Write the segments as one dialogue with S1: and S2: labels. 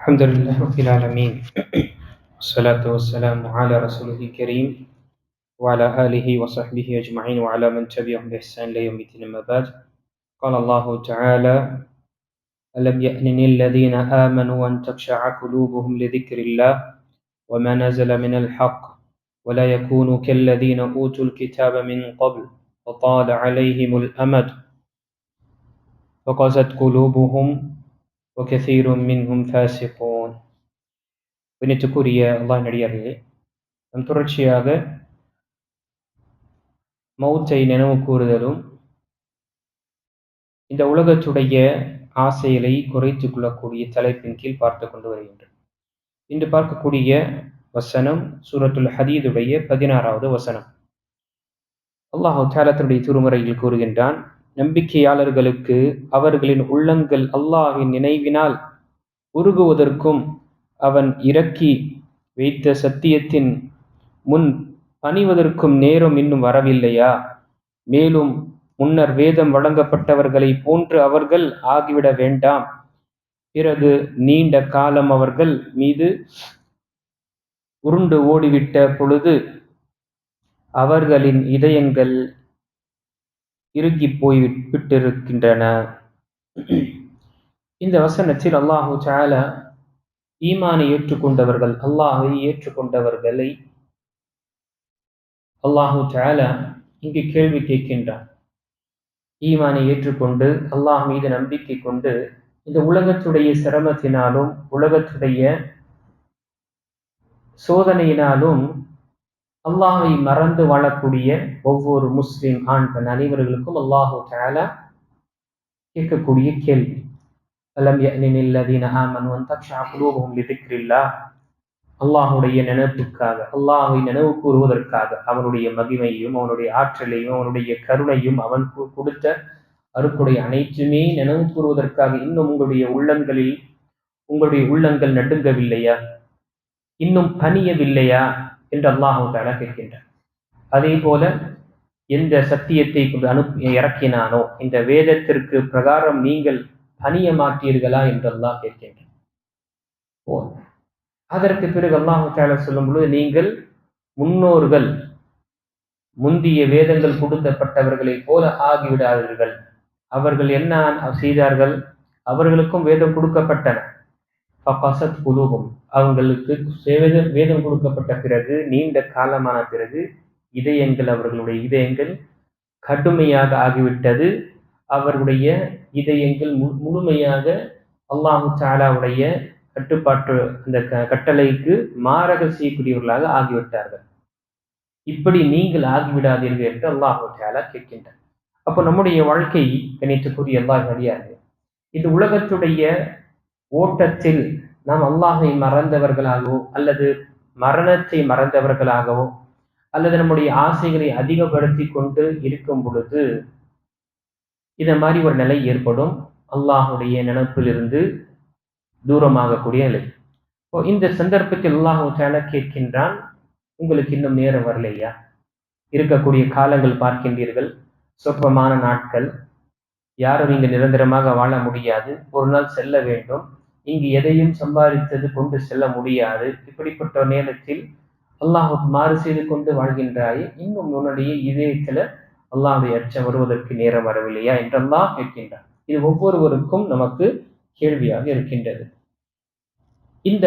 S1: الحمد لله رب العالمين والصلاة والسلام على رسوله الكريم وعلى آله وصحبه أجمعين وعلى من تبعهم بإحسان إلى يوم الدين أما بعد قال الله تعالى ألم يأنن الذين آمنوا أن تخشع قلوبهم لذكر الله وما نزل من الحق ولا يكونوا كالذين أوتوا الكتاب من قبل فطال عليهم الأمد فقست قلوبهم وكثير منهم فاسقون வினைத்துக்குரிய அல்லாஹ் நடிகார்களே நம் தொடர்ச்சியாக மௌத்தை நினைவு கூறுதலும் இந்த உலகத்துடைய ஆசைகளை குறைத்து கொள்ளக்கூடிய தலைப்பின் கீழ் பார்த்து கொண்டு வருகின்றோம் இன்று பார்க்கக்கூடிய வசனம் சூரத்துல் ஹதீதுடைய பதினாறாவது வசனம் அல்லாஹு தாலத்தினுடைய திருமுறையில் கூறுகின்றான் நம்பிக்கையாளர்களுக்கு அவர்களின் உள்ளங்கள் அல்லாஹின் நினைவினால் உருகுவதற்கும் அவன் இறக்கி வைத்த சத்தியத்தின் முன் பணிவதற்கும் நேரம் இன்னும் வரவில்லையா மேலும் முன்னர் வேதம் வழங்கப்பட்டவர்களை போன்று அவர்கள் ஆகிவிட வேண்டாம் பிறகு நீண்ட காலம் அவர்கள் மீது உருண்டு ஓடிவிட்ட பொழுது அவர்களின் இதயங்கள் போய் விட்டிருக்கின்றன இந்த வசனத்தில் அல்லாஹு சால ஈமானை ஏற்றுக்கொண்டவர்கள் அல்லாஹை ஏற்றுக்கொண்டவர்களை அல்லாஹு சால இங்கு கேள்வி கேட்கின்றான் ஈமானை ஏற்றுக்கொண்டு அல்லாஹ் மீது நம்பிக்கை கொண்டு இந்த உலகத்துடைய சிரமத்தினாலும் உலகத்துடைய சோதனையினாலும் அல்லாஹை மறந்து வாழக்கூடிய ஒவ்வொரு முஸ்லீம் ஆண் பெண் அனைவர்களுக்கும் அல்லாஹு தாலா கேட்கக்கூடிய கேள்வி அலம் யனில்லதீன ஆமன் தக்ஷா அல்லாஹுடைய நினைப்புக்காக அல்லாஹை நினைவு கூறுவதற்காக அவனுடைய மகிமையும் அவனுடைய ஆற்றலையும் அவனுடைய கருணையும் அவன் கொடுத்த அருக்குடைய அனைத்துமே நினைவு கூறுவதற்காக இன்னும் உங்களுடைய உள்ளங்களில் உங்களுடைய உள்ளங்கள் நடுங்கவில்லையா இன்னும் பணியவில்லையா என்று அல்லாஹு தாலா கேட்கின்றார் அதே போல எந்த சத்தியத்தை கொண்டு அனுப்பி இறக்கினானோ இந்த வேதத்திற்கு பிரகாரம் நீங்கள் பணிய என்றெல்லாம் கேட்கின்றார் ஓ அதற்கு பிறகு அல்லாஹு தாலா சொல்லும் பொழுது நீங்கள் முன்னோர்கள் முந்திய வேதங்கள் கொடுத்தப்பட்டவர்களை போல ஆகிவிடாதீர்கள் அவர்கள் என்ன செய்தார்கள் அவர்களுக்கும் வேதம் கொடுக்கப்பட்டன பசத் குலூபம் அவங்களுக்கு வேதம் வேதம் கொடுக்கப்பட்ட பிறகு நீண்ட காலமான பிறகு இதயங்கள் அவர்களுடைய இதயங்கள் கடுமையாக ஆகிவிட்டது அவர்களுடைய இதயங்கள் முழுமையாக அல்லாஹு சாலாவுடைய கட்டுப்பாட்டு அந்த கட்டளைக்கு மாறக செய்யக்கூடியவர்களாக ஆகிவிட்டார்கள் இப்படி நீங்கள் ஆகிவிடாதீர்கள் என்று அல்லாஹு சாலா கேட்கின்றார் அப்போ நம்முடைய வாழ்க்கை கூறி எல்லாம் வழியாக இந்த உலகத்துடைய ஓட்டத்தில் நாம் அல்லாஹை மறந்தவர்களாகவோ அல்லது மரணத்தை மறந்தவர்களாகவோ அல்லது நம்முடைய ஆசைகளை அதிகப்படுத்தி கொண்டு இருக்கும் பொழுது இதை மாதிரி ஒரு நிலை ஏற்படும் அல்லாஹுடைய நினப்பிலிருந்து தூரமாகக்கூடிய நிலை இப்போ இந்த சந்தர்ப்பத்தில் அல்லாஹு தேன கேட்கின்றான் உங்களுக்கு இன்னும் நேரம் வரலையா இருக்கக்கூடிய காலங்கள் பார்க்கின்றீர்கள் சொற்பமான நாட்கள் யாரும் இங்கு நிரந்தரமாக வாழ முடியாது ஒரு நாள் செல்ல வேண்டும் இங்கு எதையும் சம்பாதித்தது கொண்டு செல்ல முடியாது இப்படிப்பட்ட நேரத்தில் அல்லாஹுக்கு மாறு செய்து கொண்டு வாழ்கின்றாயே இன்னும் உன்னுடைய இதயத்துல அல்லாஹுடைய அச்சம் வருவதற்கு நேரம் வரவில்லையா என்றெல்லாம் கேட்கின்றார் இது ஒவ்வொருவருக்கும் நமக்கு கேள்வியாக இருக்கின்றது இந்த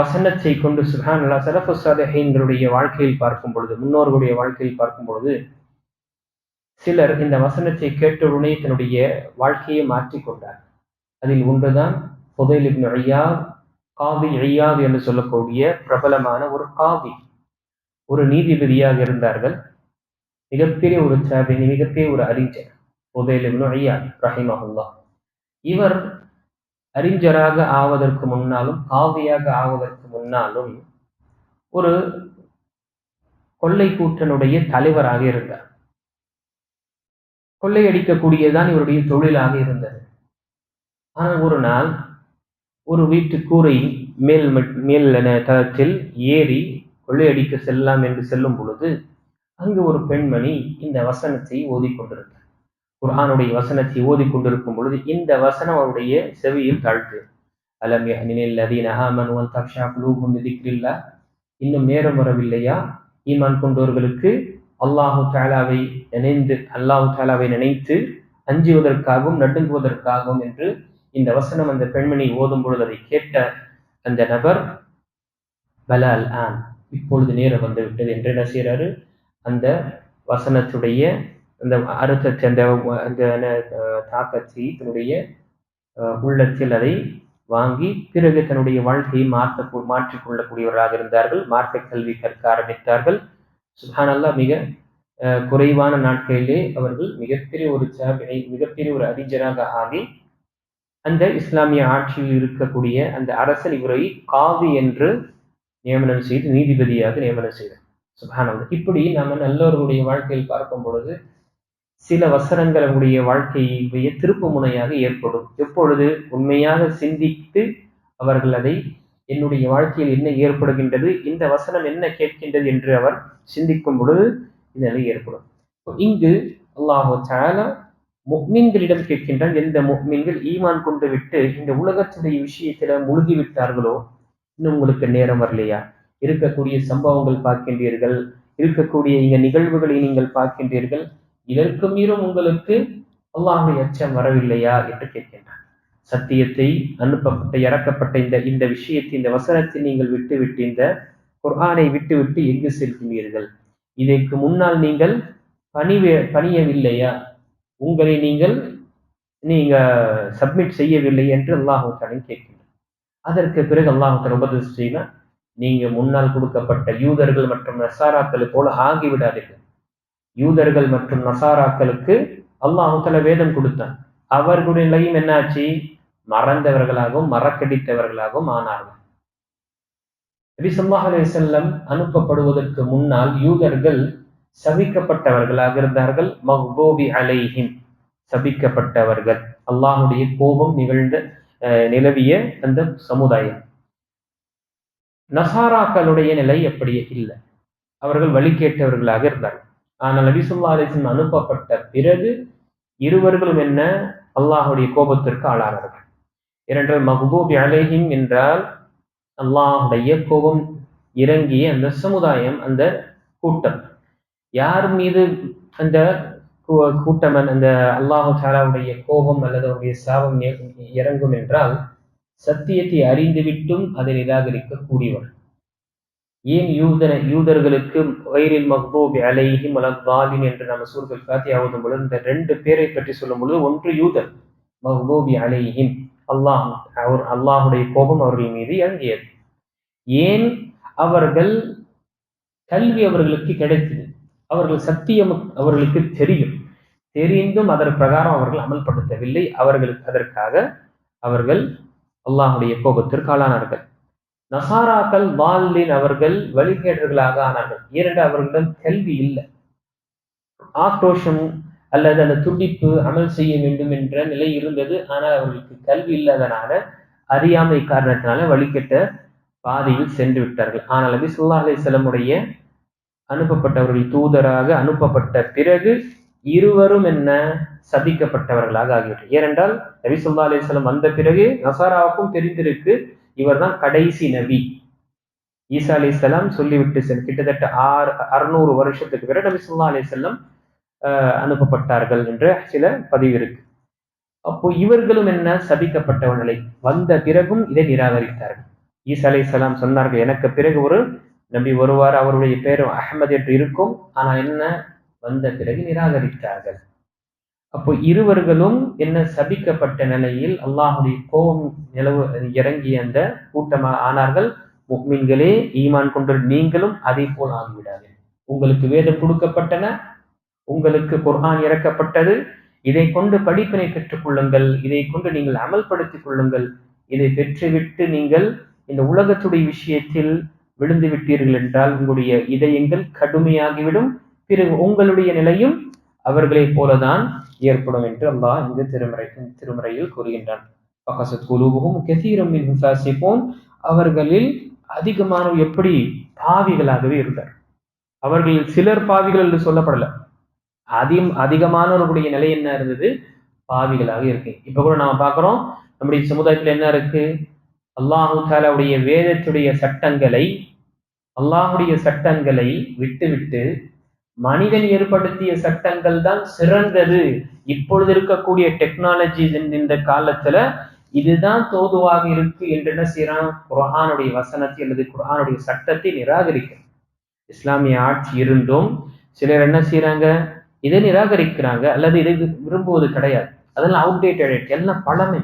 S1: வசனத்தை கொண்டு சுஹான் அல்லா சரஃபு சாதஹீன்களுடைய வாழ்க்கையில் பார்க்கும் பொழுது முன்னோர்களுடைய வாழ்க்கையில் பார்க்கும் பொழுது சிலர் இந்த வசனத்தை உடனே தன்னுடைய வாழ்க்கையை கொண்டார் அதில் ஒன்றுதான் புதைல் ஐயா காவி ஐயாத் என்று சொல்லக்கூடிய பிரபலமான ஒரு காவி ஒரு நீதிபதியாக இருந்தார்கள் மிகப்பெரிய ஒரு சாபினி மிகப்பெரிய ஒரு அறிஞர் புதைல் ஐயா ரஹிம் ரஹிமஹுல்லா இவர் அறிஞராக ஆவதற்கு முன்னாலும் காவியாக ஆவதற்கு முன்னாலும் ஒரு கொள்ளை கூட்டனுடைய தலைவராக இருந்தார் கொள்ளையடிக்கக்கூடியதான் இவருடைய தொழிலாக இருந்தது ஆனால் ஒரு நாள் ஒரு வீட்டு கூரை மேல் மேல் தளத்தில் ஏறி கொள்ளையடிக்க செல்லலாம் என்று செல்லும் பொழுது அங்கு ஒரு பெண்மணி இந்த வசனத்தை ஓதிக்கொண்டிருந்தார் குரானுடைய வசனத்தை ஓதிக்கொண்டிருக்கும் பொழுது இந்த வசனம் அவருடைய செவியில் தாழ்த்து அலம் நினைல் இன்னும் நேரம் வரவில்லையா ஈமான் கொண்டவர்களுக்கு அல்லாஹு தாலாவை நினைந்து அல்லாஹு தாலாவை நினைத்து அஞ்சுவதற்காகவும் நடுங்குவதற்காகவும் என்று இந்த வசனம் அந்த பெண்மணி ஓதும் பொழுது அதை கேட்ட அந்த நபர் பலால் ஆன் இப்பொழுது நேரம் வந்துவிட்டது என்று என்ன செய்கிறாரு அந்த வசனத்துடைய அந்த அர்த்தத்தை அந்த அந்த தாக்கத்தை தன்னுடைய உள்ளத்தில் அதை வாங்கி பிறகு தன்னுடைய வாழ்க்கையை மாற்ற மாற்றிக்கொள்ளக்கூடியவராக இருந்தார்கள் மார்க்க கல்வி கற்க ஆரம்பித்தார்கள் சுஹானல்லா மிக குறைவான நாட்களிலே அவர்கள் மிகப்பெரிய ஒரு சாபினை மிகப்பெரிய ஒரு அறிஞராக ஆகி அந்த இஸ்லாமிய ஆட்சியில் இருக்கக்கூடிய அந்த அரசன் இவரை காவி என்று நியமனம் செய்து நீதிபதியாக நியமனம் செய்தார் சுபானந்த இப்படி நம்ம நல்லவர்களுடைய வாழ்க்கையில் பார்க்கும் பொழுது சில வசனங்கள் அவங்களுடைய வாழ்க்கையுடைய திருப்பு முனையாக ஏற்படும் எப்பொழுது உண்மையாக சிந்தித்து அவர்கள் அதை என்னுடைய வாழ்க்கையில் என்ன ஏற்படுகின்றது இந்த வசனம் என்ன கேட்கின்றது என்று அவர் சிந்திக்கும் பொழுது இதனை ஏற்படும் இங்கு அல்லாஹோ சாலா முக்மீன்களிடம் கேட்கின்றான் எந்த முக்மீன்கள் ஈமான் கொண்டு விட்டு இந்த உலகத்துடைய விஷயத்தில முழுகி விட்டார்களோ இன்னும் உங்களுக்கு நேரம் வரலையா இருக்கக்கூடிய சம்பவங்கள் பார்க்கின்றீர்கள் இருக்கக்கூடிய இந்த நிகழ்வுகளை நீங்கள் பார்க்கின்றீர்கள் இதற்கு மீறும் உங்களுக்கு அல்லாஹுடைய அச்சம் வரவில்லையா என்று கேட்கின்றார் சத்தியத்தை அனுப்பப்பட்ட இறக்கப்பட்ட இந்த இந்த விஷயத்தை இந்த வசனத்தை நீங்கள் விட்டுவிட்டு இந்த குர்ஹானை விட்டுவிட்டு எங்கு செல்கிறீர்கள் இதற்கு முன்னால் நீங்கள் பணிவே பணியவில்லையா உங்களை நீங்கள் நீங்க சப்மிட் செய்யவில்லை என்று அல்லாஹாலையும் கேட்கின்றார் அதற்கு பிறகு அல்லாஹால உபதேசம் செய்ய நீங்க முன்னால் கொடுக்கப்பட்ட யூதர்கள் மற்றும் நசாராக்கள் போல ஆகிவிடாதீர்கள் யூதர்கள் மற்றும் நசாராக்களுக்கு அல்லாஹால வேதம் கொடுத்தான் அவர்களுடைய நிலையும் என்னாச்சு மறந்தவர்களாகவும் மறக்கடித்தவர்களாகவும் ஆனார்கள் நபிசல்லாஹ் செல்லம் அனுப்பப்படுவதற்கு முன்னால் யூதர்கள் சபிக்கப்பட்டவர்களாக இருந்தார்கள் மஹ்பூபி அலைஹிம் சபிக்கப்பட்டவர்கள் அல்லாஹுடைய கோபம் நிகழ்ந்த நிலவிய அந்த சமுதாயம் நசாராக்களுடைய நிலை அப்படியே இல்லை அவர்கள் வழி கேட்டவர்களாக இருந்தார்கள் ஆனால் நபிசுல்லா அனுப்பப்பட்ட பிறகு இருவர்களும் என்ன அல்லாஹுடைய கோபத்திற்கு ஆளானார்கள் இரண்டால் மகபூபி அலேஹிம் என்றால் அல்லாஹுடைய கோபம் இறங்கிய அந்த சமுதாயம் அந்த கூட்டம் யார் மீது அந்த கூட்டம் அந்த அல்லாஹு சாலாவுடைய கோபம் அல்லது அவருடைய சாபம் இறங்கும் என்றால் சத்தியத்தை அறிந்துவிட்டும் அதை நிராகரிக்க கூடியவர் ஏன் யூதன யூதர்களுக்கு வயிறில் மஹ்பூப் அலைஹி மலத்வாலின் என்று நம்ம சூர்கள் காத்தியாவது பொழுது இந்த ரெண்டு பேரை பற்றி சொல்லும் பொழுது ஒன்று யூதர் மஹ்பூபி அலைஹின் அல்லாஹ் அவர் அல்லாஹுடைய கோபம் அவர்கள் மீது இறங்கியது ஏன் அவர்கள் கல்வி அவர்களுக்கு கிடைத்தது அவர்கள் சத்தியம் அவர்களுக்கு தெரியும் தெரிந்தும் அதன் பிரகாரம் அவர்கள் அமல்படுத்தவில்லை அவர்களுக்கு அதற்காக அவர்கள் அல்லாஹுடைய கோபத்திற்கு ஆளானார்கள் நசாராக்கள் வாலின் அவர்கள் வழிகேடர்களாக ஆனார்கள் ஏனென்று அவர்களிடம் கல்வி இல்லை ஆக்ரோஷம் அல்லது அந்த துடிப்பு அமல் செய்ய வேண்டும் என்ற நிலை இருந்தது ஆனால் அவர்களுக்கு கல்வி இல்லாதனால அறியாமை காரணத்தினால வழிகட்ட பாதையில் சென்று விட்டார்கள் ஆனால் சுல்லா சொல்லா செல்லமுடைய அனுப்பப்பட்டவர்கள் தூதராக அனுப்பப்பட்ட பிறகு இருவரும் என்ன சதிக்கப்பட்டவர்களாக ஆகிவிட்டது ஏனென்றால் நபி சொல்லா அலிஸ்லம் வந்த பிறகு நசாராவுக்கும் தெரிந்திருக்கு இவர் தான் கடைசி நபி ஈசா அலி சொல்லிவிட்டு சென் கிட்டத்தட்ட ஆறு அறுநூறு வருஷத்துக்கு பிறகு நபி சொல்லா அலிசல்லம் அனுப்பப்பட்டார்கள் என்ற சில பதிவு இருக்கு அப்போ இவர்களும் என்ன சபிக்கப்பட்ட நிலை வந்த பிறகும் இதை நிராகரித்தார்கள் ஈசா அலை சலாம் சொன்னார்கள் எனக்கு பிறகு ஒரு நம்பி வருவார் அவருடைய பேர் அகமது என்று இருக்கும் ஆனால் என்ன வந்த பிறகு நிராகரித்தார்கள் அப்போ இருவர்களும் என்ன சபிக்கப்பட்ட நிலையில் அல்லாஹுடைய கோபம் நிலவு இறங்கிய அந்த கூட்டமாக ஆனார்கள் முக்மீன்களே ஈமான் கொண்டு நீங்களும் அதே போல் ஆகிவிடாது உங்களுக்கு வேதம் கொடுக்கப்பட்டன உங்களுக்கு குர்ஹான் இறக்கப்பட்டது இதை கொண்டு படிப்பினை பெற்றுக் கொள்ளுங்கள் இதை கொண்டு நீங்கள் அமல்படுத்திக் கொள்ளுங்கள் இதை பெற்றுவிட்டு நீங்கள் இந்த உலகத்துடைய விஷயத்தில் விழுந்து விட்டீர்கள் என்றால் உங்களுடைய இதயங்கள் கடுமையாகிவிடும் பிறகு உங்களுடைய நிலையும் அவர்களை போலதான் ஏற்படும் என்று அல்லா இந்த திருமறை திருமறையில் கூறுகின்றான் அவர்களில் அதிகமானவர் எப்படி பாவிகளாகவே இருந்தார் அவர்களில் சிலர் பாவிகள் என்று சொல்லப்படல அதிகம் அதிகமானவர்களுடைய நிலை என்ன இருந்தது பாவிகளாக இருக்கு இப்ப கூட நாம பாக்குறோம் நம்முடைய சமுதாயத்துல என்ன இருக்கு அல்லாஹு தாலாவுடைய வேதத்துடைய சட்டங்களை அல்லாஹுடைய சட்டங்களை விட்டுவிட்டு மனிதன் ஏற்படுத்திய சட்டங்கள் தான் சிறந்தது இப்பொழுது இருக்கக்கூடிய டெக்னாலஜிஸ் இந்த காலத்துல இதுதான் தோதுவாக இருக்கு என்று என்ன செய்யறான் குரஹானுடைய வசனத்தை அல்லது குரானுடைய சட்டத்தை நிராகரிக்கிறான் இஸ்லாமிய ஆட்சி இருந்தும் சிலர் என்ன செய்யறாங்க இதை நிராகரிக்கிறாங்க அல்லது இதை விரும்புவது கிடையாது அதெல்லாம் அவுடேட்டட் எல்லாம் பழமை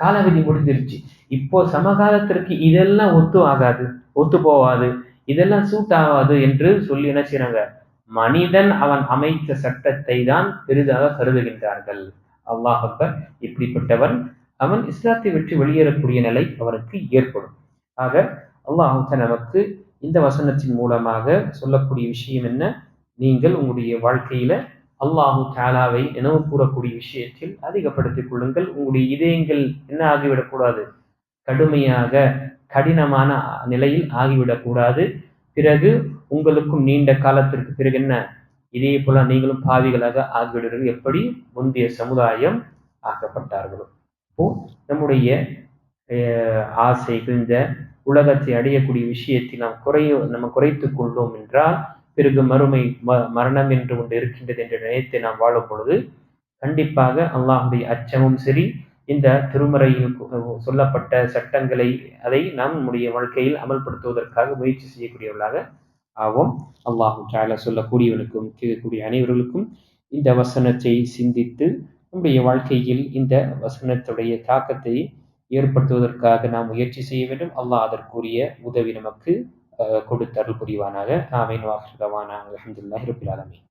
S1: காலவிதி முடிஞ்சிருச்சு இப்போ சமகாலத்திற்கு இதெல்லாம் ஒத்து ஆகாது ஒத்து போவாது இதெல்லாம் சூட் ஆகாது என்று சொல்லி என்ன செய்யறாங்க மனிதன் அவன் அமைத்த சட்டத்தை தான் பெரிதாக கருதுகின்றார்கள் அல்லாஹ் இப்படிப்பட்டவன் அவன் இஸ்லாத்தை விட்டு வெளியேறக்கூடிய நிலை அவனுக்கு ஏற்படும் ஆக அல்லாஹ் நமக்கு இந்த வசனத்தின் மூலமாக சொல்லக்கூடிய விஷயம் என்ன நீங்கள் உங்களுடைய வாழ்க்கையில அல்லாஹு தாலாவை நினைவு கூறக்கூடிய விஷயத்தில் அதிகப்படுத்திக் கொள்ளுங்கள் உங்களுடைய இதயங்கள் என்ன ஆகிவிடக்கூடாது கடுமையாக கடினமான நிலையில் ஆகிவிடக்கூடாது பிறகு உங்களுக்கும் நீண்ட காலத்திற்கு பிறகு என்ன இதே போல நீங்களும் பாவிகளாக ஆகிவிடுவீர்கள் எப்படி முந்தைய சமுதாயம் ஆக்கப்பட்டார்களோ இப்போ நம்முடைய ஆசைகள் இந்த உலகத்தை அடையக்கூடிய விஷயத்தை நாம் குறைய நம்ம குறைத்து கொள்வோம் என்றால் பிறகு மறுமை மரணம் என்று ஒன்று இருக்கின்றது என்ற நினைத்து நாம் வாழும் பொழுது கண்டிப்பாக அல்லாஹுடைய அச்சமும் சரி இந்த திருமறையில் சொல்லப்பட்ட சட்டங்களை அதை நாம் நம்முடைய வாழ்க்கையில் அமல்படுத்துவதற்காக முயற்சி செய்யக்கூடியவர்களாக ஆகும் அல்லாஹு சாயலா சொல்லக்கூடியவனுக்கும் கேட்கக்கூடிய அனைவர்களுக்கும் இந்த வசனத்தை சிந்தித்து நம்முடைய வாழ்க்கையில் இந்த வசனத்துடைய தாக்கத்தை ஏற்படுத்துவதற்காக நாம் முயற்சி செய்ய வேண்டும் அல்லாஹ் அதற்குரிய உதவி நமக்கு கொடுத்தருள் புரிவானாக ஆமீன் வாஹிர்தவானா அலமதுல்லாஹி ரபில் ஆலமீன்